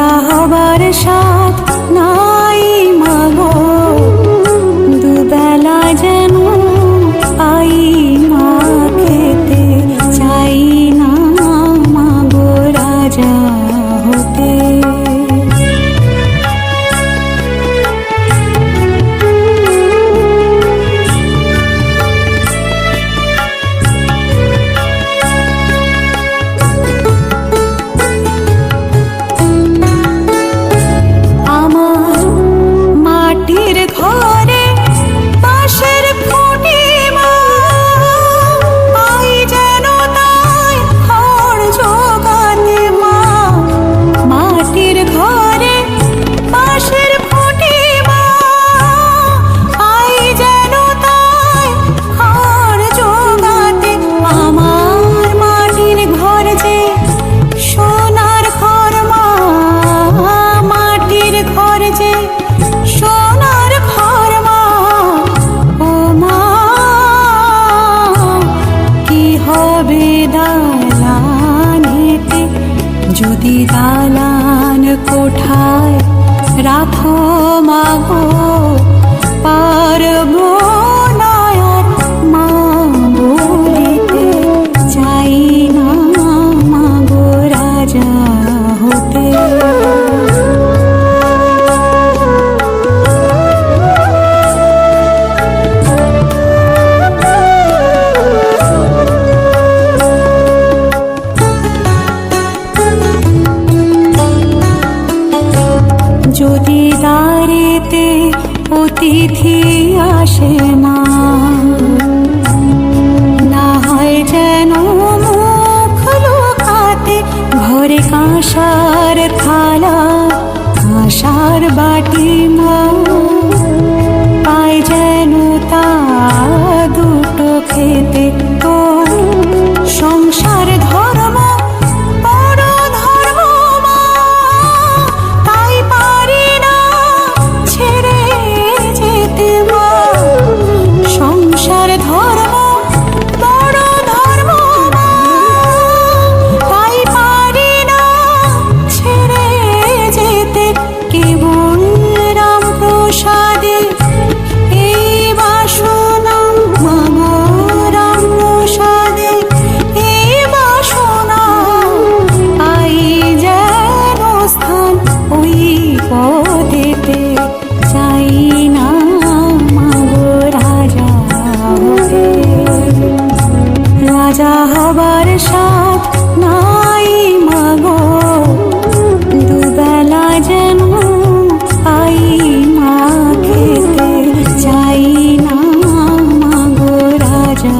রাজা হবার সাথ নাই মাগো। দুবেলা যেন পাই মা খেতে চাই না মাগো রাজা হতে। যদি দালান কোঠায় রাখো মাগো পারব না মা বলিতে চাই না। দাঁড়িতে অতিথি আসে না। না হয় যেন মুখ খাতে ঘরে কাঁসার থালা, কাঁসার বাটি মা ওই পদেতে চাই না, মাগো রাজা হতে। রাজা হবার সাথ নাই মাগো, দুবেলা যেন পাই মা খেতে চাই না, মাগো রাজা